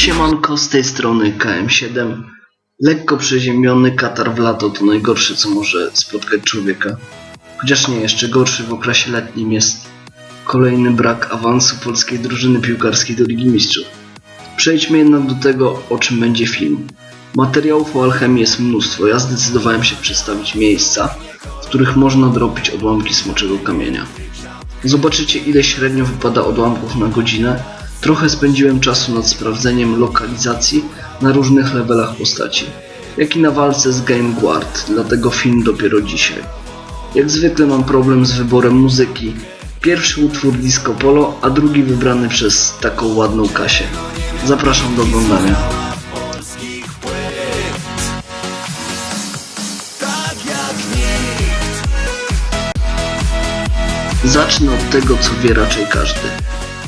Siemanko, z tej strony KM7. Lekko przeziębiony katar w lato to najgorsze, co może spotkać człowieka. Chociaż nie, jeszcze gorszy w okresie letnim jest kolejny brak awansu polskiej drużyny piłkarskiej do Ligi Mistrzów. Przejdźmy jednak do tego, o czym będzie film. Materiałów o alchemii jest mnóstwo, ja zdecydowałem się przedstawić miejsca, w których można dropić odłamki smoczego kamienia. Zobaczycie ile średnio wypada odłamków na godzinę. Trochę spędziłem czasu nad sprawdzeniem lokalizacji na różnych levelach postaci, jak i na walce z Game Guard, dlatego film dopiero dzisiaj. Jak zwykle mam problem z wyborem muzyki. Pierwszy utwór Disco Polo, a drugi wybrany przez taką ładną Kasię. Zapraszam do oglądania. Zacznę od tego, co wie raczej każdy.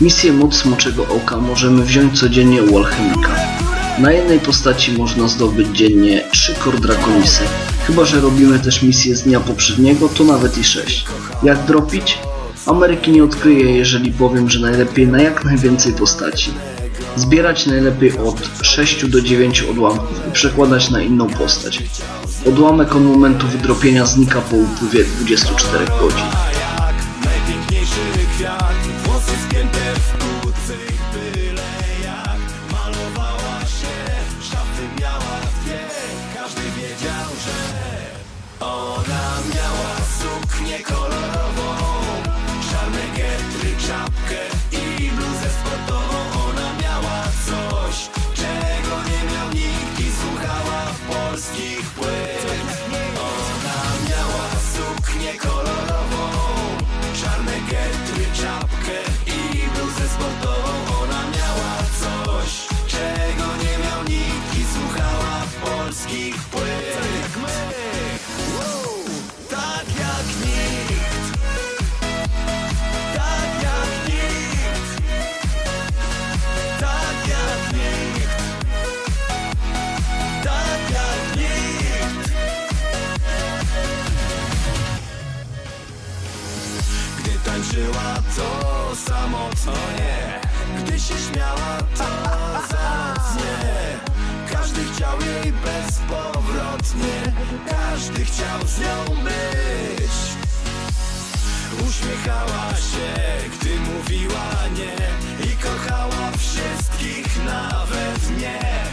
Misję Moc Smoczego Oka możemy wziąć codziennie u alchemika. Na jednej postaci można zdobyć dziennie 3 kor drakonisy. Chyba, że robimy też misję z dnia poprzedniego, to nawet i 6. Jak dropić? Ameryki nie odkryję, jeżeli powiem, że najlepiej na jak najwięcej postaci. Zbierać najlepiej od 6 do 9 odłamków i przekładać na inną postać. Odłamek od momentu wydropienia znika po upływie 24 godzin. Włosy spięte w kucyk byle jak. Malowała się, szafy miała dwie. Każdy wiedział, że ona miała suknię kolorową. Czarne getry, czapkę tańczyła to samotnie Gdy się śmiała to zacnie. Każdy chciał jej bezpowrotnie. Każdy chciał z nią być. Uśmiechała się, gdy mówiła nie. I kochała wszystkich, nawet mnie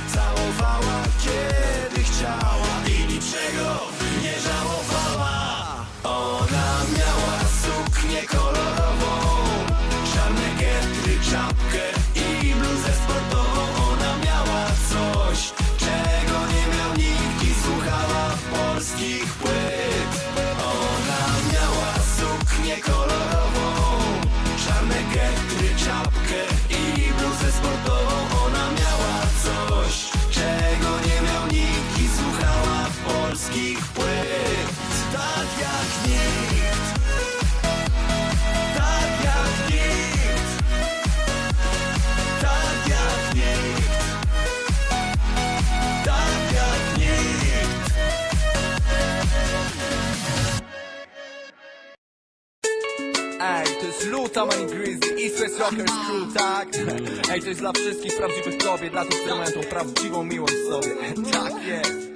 Luta Money Grizzly, East West Rockers Crew, tak? Ej, jest dla wszystkich prawdziwych kobiet, dla tych, które mają tą prawdziwą miłość w sobie. Tak jest.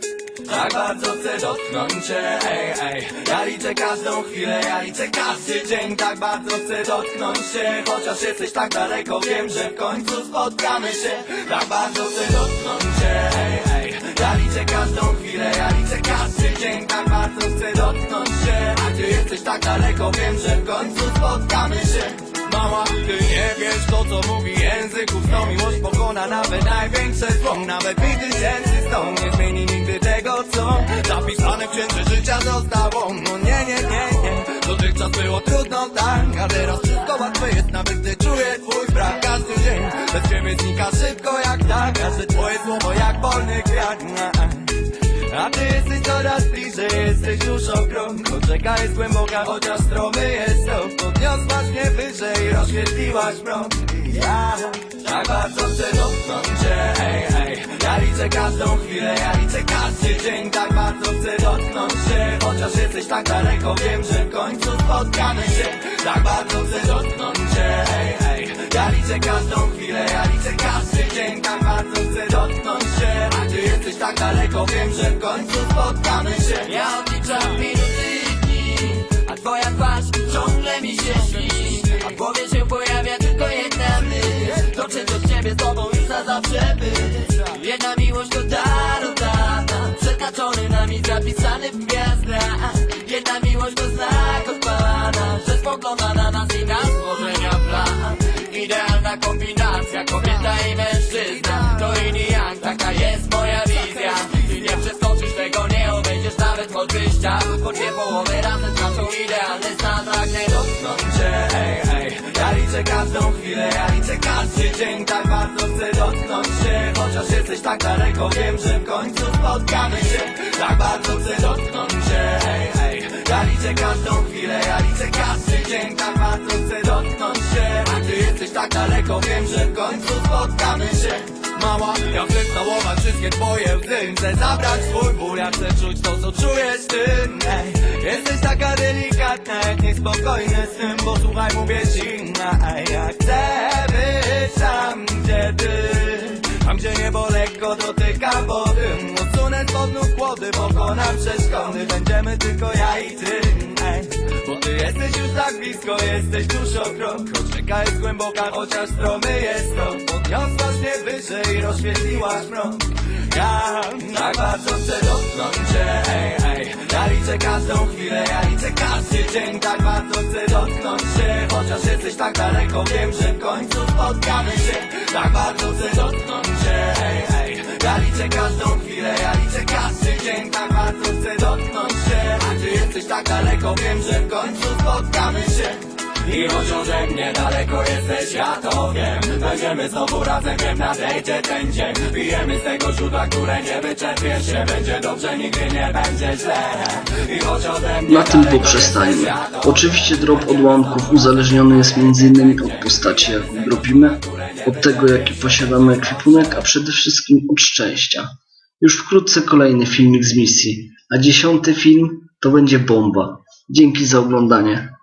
Tak bardzo chcę dotknąć cię, ej, ej. Ja liczę każdą chwilę, ja liczę każdy dzień. Tak bardzo chcę dotknąć się Chociaż jesteś tak daleko, wiem, że w końcu spotkamy się. Tak bardzo chcę dotknąć cię, ej, ej liczę każdą chwilę, ja liczę każdy dzień Tak bardzo chcę dotknąć się. A ty jesteś tak daleko, wiem, że w końcu spotkamy się Mała, ty nie wiesz to co mówi język. Ustną miłość pokona nawet największe zło. Nawet mi tysięcy stąd nie zmieni nigdy tego co Zapisane w księdze życia zostało. No nie, nie, nie, nie. Dotychczas było trudno tak. A teraz wszystko łatwe jest nawet gdy czuję twój brak. Każdy dzień bez ciebie znika szybko jak tak. Każde twoje słowo jak wolny kwiat a ty jesteś coraz bliżej, jesteś już o krok Bo rzeka jest głęboka, chociaż stromy jest to. Podniosłaś mnie wyżej, rozświetliłaś I Ja Tak bardzo chcę dotknąć cię, ej, ej Ja liczę każdą chwilę, ja liczę każdy dzień. Tak bardzo chcę dotknąć się Chociaż jesteś tak daleko, wiem, że w końcu spotkamy się. Tak bardzo chcę dotknąć cię, ej, ej Ja liczę każdą chwilę, ja liczę każdy dzień. Tak bardzo chcę dotknąć się. A ty jesteś tak daleko Wiem, że w końcu spotkamy się. Ja odliczam minuty i dni A twoja twarz ciągle mi się śni. A w głowie się pojawia tylko jedna myśl. Dotrzeć do ciebie z tobą już na zawsze być. Jedna miłość to dar od dawna Przeznaczony nami zapisany w gwiazdach kombinacja kobieta i mężczyzna. To i yang, taka jest moja wizja. Ty nie przeskoczysz tego, nie obejdziesz nawet od wyjścia Bo dwie połowy razem znaczą idealny stan. Pragnę dotknąć cię, ej, ej Ja liczę każdą chwilę, ja liczę każdy dzień. Tak bardzo chcę dotknąć się Chociaż jesteś tak daleko, wiem, że w końcu spotkamy się. Tak bardzo chcę dotknąć cię, Ja liczę każdą chwilę, ja liczę każdy dzień Tak bardzo chcę dotknąć się. A ty jesteś tak daleko, wiem, że w końcu spotkamy się. Mała, ja chcę całować wszystkie twoje łzy. Chcę zabrać swój ból, ja chcę czuć to co czujesz ty. Ej, Jesteś taka delikatna jak niespokojny tym Bo słuchaj mówię ci, ja chcę niebo lekko dotyka wody. Odsunę spod nóg płody, pokonam przeszkody. Będziemy tylko ja i ty. Bo ty jesteś już tak blisko, jesteś tuż o krok. Choć rzeka jest głęboka, chociaż stromy jest to. Podniosłaś mnie wyżej, rozświetliłaś mrok Ja Tak bardzo chcę dotknąć cię, ej, ej Ja liczę każdą chwilę, ja liczę każdy dzień. Tak bardzo chcę dotknąć się Chociaż jesteś tak daleko, wiem, że w końcu spotkamy się. Tak bardzo chcę dotknąć cię, ej, ej Ja liczę każdą chwilę, ja liczę każdy dzień Tak bardzo chcę dotknąć się. A ty jesteś tak daleko, wiem, że w końcu spotkamy się i choć daleko jesteś, ja to wiem Będziemy znowu razem, wiem, nadejdzie ten dzień Pijemy z tego źródła, które nie wyczerpie się Będzie dobrze, nigdy nie będzie źle I choć ode mnie Na tym poprzestajmy. Oczywiście drop odłamków uzależniony jest m.in. od postaci, jaką dropimy, od tego, jaki posiadamy ekwipunek, a przede wszystkim od szczęścia. Już wkrótce kolejny filmik z misji, a dziesiąty film to będzie bomba. Dzięki za oglądanie.